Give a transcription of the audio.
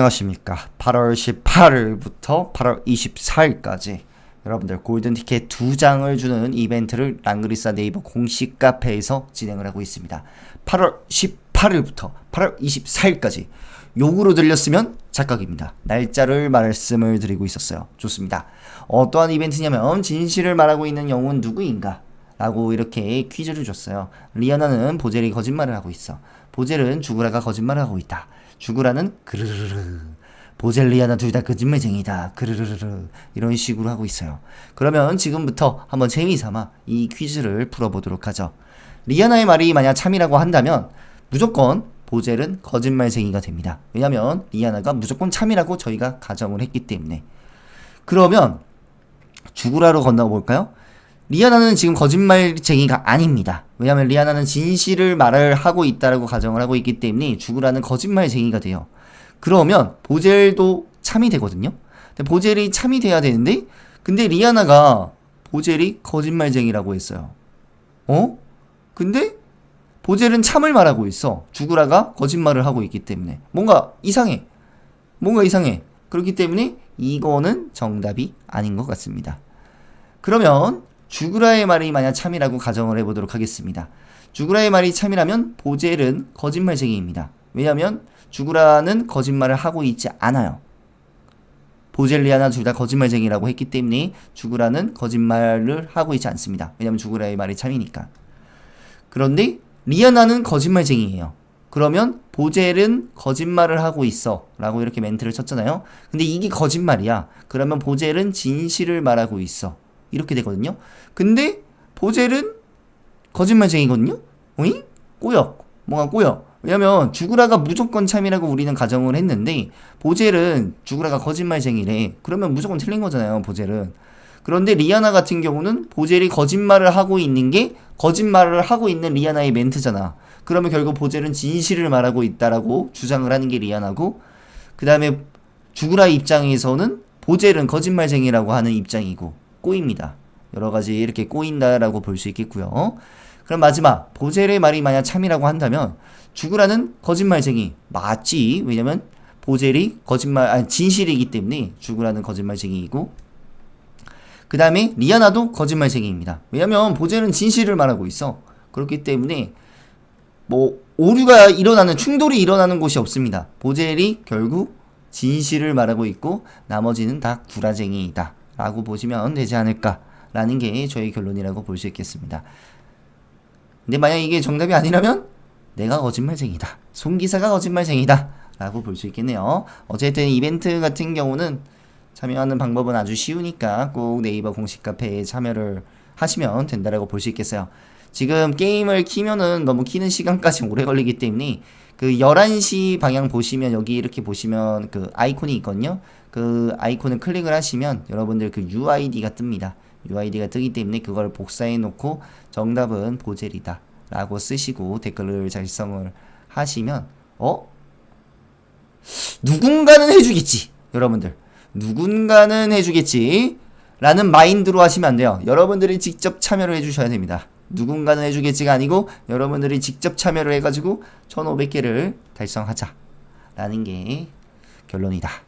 안녕하십니까. 8월 18일부터 8월 24일까지 여러분들 골든 티켓 두 장을 주는 이벤트를 랑그리사 네이버 공식 카페에서 진행을 하고 있습니다. 8월 18일부터 8월 24일까지 욕으로 들렸으면 착각입니다. 날짜를 말씀을 드리고 있었어요. 좋습니다. 어떠한 이벤트냐면 진실을 말하고 있는 영웅은 누구인가? 라고 이렇게 퀴즈를 줬어요. 리아나는 보젤이 거짓말을 하고 있어. 보젤은 주구라가 거짓말을 하고 있다. 주구라는 그르르르. 보젤 리아나 둘 다 거짓말쟁이다. 그르르르. 이런 식으로 하고 있어요. 그러면 지금부터 한번 재미삼아 이 퀴즈를 풀어보도록 하죠. 리아나의 말이 만약 참이라고 한다면 무조건 보젤은 거짓말쟁이가 됩니다. 왜냐면 리아나가 무조건 참이라고 저희가 가정을 했기 때문에. 그러면 주구라로 건너가 볼까요? 리아나는 지금 거짓말쟁이가 아닙니다. 왜냐하면 리아나는 진실을 말을 하고 있다라고 가정을 하고 있기 때문에 주구라는 거짓말쟁이가 돼요. 그러면 보젤도 참이 되거든요. 보젤이 참이 돼야 되는데 근데 리아나가 보젤이 거짓말쟁이라고 했어요. 어? 근데 보젤은 참을 말하고 있어. 주구라가 거짓말을 하고 있기 때문에 뭔가 이상해. 뭔가 이상해. 그렇기 때문에 이거는 정답이 아닌 것 같습니다. 그러면 주구라의 말이 만약 참이라고 가정을 해보도록 하겠습니다. 주구라의 말이 참이라면 보젤은 거짓말쟁이입니다. 왜냐하면 주구라는 거짓말을 하고 있지 않아요. 보젤리아나 둘 다 거짓말쟁이라고 했기 때문에 주구라는 거짓말을 하고 있지 않습니다. 왜냐하면 주구라의 말이 참이니까. 그런데 리아나는 거짓말쟁이에요. 그러면 보젤은 거짓말을 하고 있어 라고 이렇게 멘트를 쳤잖아요. 근데 이게 거짓말이야. 그러면 보젤은 진실을 말하고 있어. 이렇게 되거든요. 근데 보젤은 거짓말쟁이거든요. 어이? 꼬여. 뭔가 꼬여. 왜냐면 주구라가 무조건 참이라고 우리는 가정을 했는데 보젤은 주구라가 거짓말쟁이래. 그러면 무조건 틀린 거잖아요. 보젤은. 그런데 리아나 같은 경우는 보젤이 거짓말을 하고 있는 게 거짓말을 하고 있는 리아나의 멘트잖아. 그러면 결국 보젤은 진실을 말하고 있다라고 주장을 하는 게 리아나고 그 다음에 주구라 입장에서는 보젤은 거짓말쟁이라고 하는 입장이고 꼬입니다. 여러 가지 이렇게 꼬인다라고 볼 수 있겠고요. 그럼 마지막 보젤의 말이 만약 참이라고 한다면 주구라는 거짓말쟁이 맞지? 왜냐면 보젤이 거짓말 아니 진실이기 때문에 주구라는 거짓말쟁이이고 그 다음에 리아나도 거짓말쟁이입니다. 왜냐면 보젤은 진실을 말하고 있어. 그렇기 때문에 뭐 오류가 일어나는 충돌이 일어나는 곳이 없습니다. 보젤이 결국 진실을 말하고 있고 나머지는 다 구라쟁이이다. 라고 보시면 되지 않을까라는 게 저희 결론이라고 볼 수 있겠습니다. 근데 만약 이게 정답이 아니라면 내가 거짓말쟁이다. 송기사가 거짓말쟁이다. 라고 볼 수 있겠네요. 어쨌든 이벤트 같은 경우는 참여하는 방법은 아주 쉬우니까 꼭 네이버 공식 카페에 참여를 하시면 된다라고 볼 수 있겠어요. 지금 게임을 키면은 너무 키는 시간까지 오래 걸리기 때문에 그 11시 방향 보시면 여기 이렇게 보시면 그 아이콘이 있거든요. 그 아이콘을 클릭을 하시면 여러분들 그 UID가 뜹니다. UID가 뜨기 때문에 그걸 복사해 놓고 정답은 보젤이다 라고 쓰시고 댓글을 작성을 하시면 어? 누군가는 해주겠지 여러분들 누군가는 해주겠지 라는 마인드로 하시면 안 돼요 여러분들이 직접 참여를 해주셔야 됩니다 누군가는 해주겠지가 아니고 여러분들이 직접 참여를 해가지고 1500개를 달성하자 라는 게 결론이다